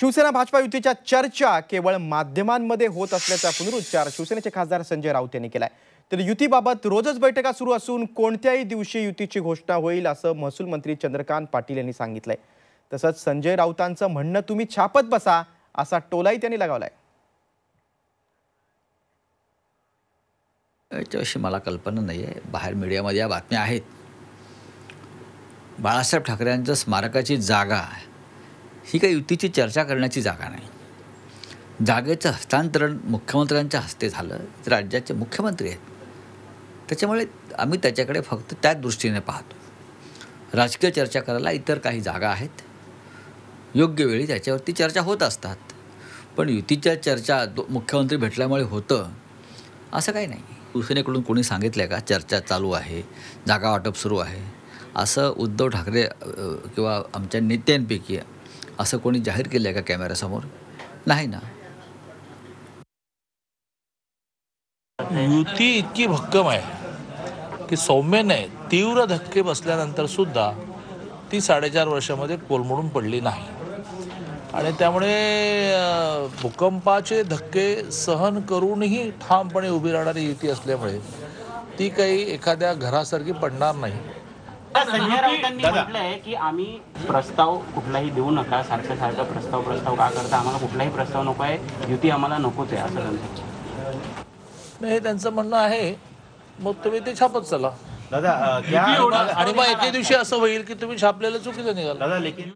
शिवसेना भाजपा युतीच्या चर्चा केवळ माध्यमांमध्ये होत असल्याचा पुनरुच्चार शिवसेनेचे खासदार संजय राऊत यांनी केलाय. तर युतीबाबत रोजच बैठका सुरू असून कोणत्याही दिवशी युतीची घोषणा होईल असं महसूल मंत्री चंद्रकांत पाटील यांनी सांगितलंय. तसंच संजय राऊतांचं म्हणणं तुम्ही छापत बसा असा टोलाही त्यांनी लगावलाय. याच्याविषयी मला कल्पना नाही आहे बाहेर मीडियामध्ये या बातम्या आहेत. बाळासाहेब ठाकरे यांच्या स्मारकाची जागा ही काही युतीची चर्चा करण्याची जागा नाही. जागेचं हस्तांतरण मुख्यमंत्र्यांच्या हस्ते झालं राज्याचे मुख्यमंत्री आहेत. त्याच्यामुळे आम्ही त्याच्याकडे फक्त त्याच दृष्टीने पाहतो. राजकीय चर्चा करायला इतर काही जागा आहेत. योग्य वेळी त्याच्यावरती चर्चा होत असतात. पण युतीच्या चर्चा मुख्यमंत्री भेटल्यामुळे होतं असं काही नाही. शिवसेनेकडून कोणी सांगितलं आहे का चर्चा चालू आहे जागा वाटप सुरू आहे असं उद्धव ठाकरे किंवा आमच्या नेत्यांपैकी असं कोणी जाहीर केलं आहे का कॅमेऱ्यासमोर? नाही ना. युती इतकी भक्कम आहे की सौम्य नाही तीव्र धक्के बसल्यानंतर सुद्धा ती साडेचार वर्षामध्ये कोलमडून पडली नाही. आणि त्यामुळे भूकंपाचे धक्के सहन करूनही ठामपणे उभी राहणारी युती असल्यामुळे ती काही एखाद्या घरासारखी पडणार नाही. संजय राऊतांनी म्हटलंय की आम्ही प्रस्ताव कुठलाही देऊ नका सारखं सारखं प्रस्ताव प्रस्ताव का करता? आम्हाला कुठलाही प्रस्ताव नको आहे. युती आम्हाला नकोच आहे असं त्यांचं नाही, हे त्यांचं म्हणणं आहे. मग तुम्ही ते छापत चला. दादा आणि मग एके दिवशी असं होईल की तुम्ही छापलेलं चुकीचं निघाल. दादा लेकिन